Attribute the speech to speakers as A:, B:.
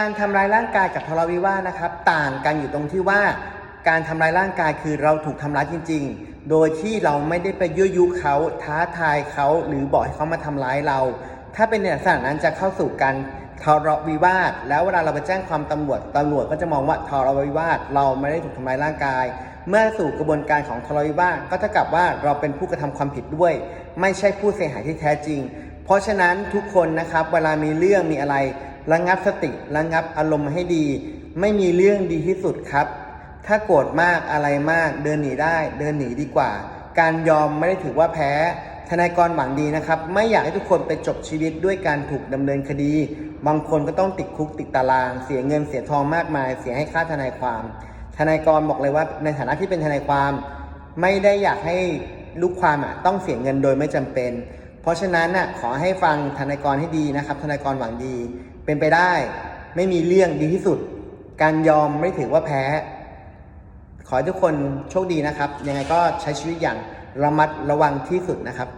A: การทำร้ายร่างกายกับทะเลาะวิวาทนะครับ ต่างกันอยู่ตรงที่ว่าการทำร้ายร่างกายคือเราถูกทำร้ายจริง ๆ โดยที่เราไม่ได้ไปยั่วยุเขาท้าทายเขาหรือบอกให้เขามาทำร้ายเรา ถ้าเป็นในลักษณะนั้นจะเข้าสู่การทะเลาะวิวาท แล้วเวลาเราไปแจ้งความตำรวจตำรวจก็จะมองว่าทะเลาะวิวาท เราไม่ได้ถูกทำร้ายร่างกาย เมื่อสู่กระบวนการของทะเลาะวิวาทก็เท่ากับว่าเราเป็นผู้กระทำความผิดด้วย ไม่ใช่ผู้เสียหายที่แท้จริง เพราะฉะนั้นทุกคนนะครับเวลามีเรื่องมีอะไร ระงับสติระงับอารมณ์ให้ดี ไม่มีเรื่องดีที่สุดครับ ถ้าโกรธมากอะไรมาก เดินหนีได้ เดินหนีดีกว่า การยอมไม่ได้ถือว่าแพ้ทนายกรหวังดีนะครับ ไม่อยากให้ทุกคนไปจบชีวิตด้วยการถูกดำเนินคดี บางคนก็ต้องติดคุกติดตาราง เสียเงินเสียทองมากมาย เสียให้ค่าทนายความ ทนายกรบอกเลยว่า ในฐานะที่เป็นทนายความ ไม่ได้อยากให้ลูกความอะต้องเสียเงินโดยไม่จำเป็น เพราะฉะนั้นน่ะขอให้ฟังทนายกรให้ดีนะครับ ทนายกรหวังดี เป็นไปได้ ไม่มีเรื่องดีที่สุด การยอมไม่ถือว่าแพ้ ขอให้ทุกคนโชคดีนะครับ ยังไงก็ใช้ชีวิตอย่างระมัดระวังที่สุดนะครับ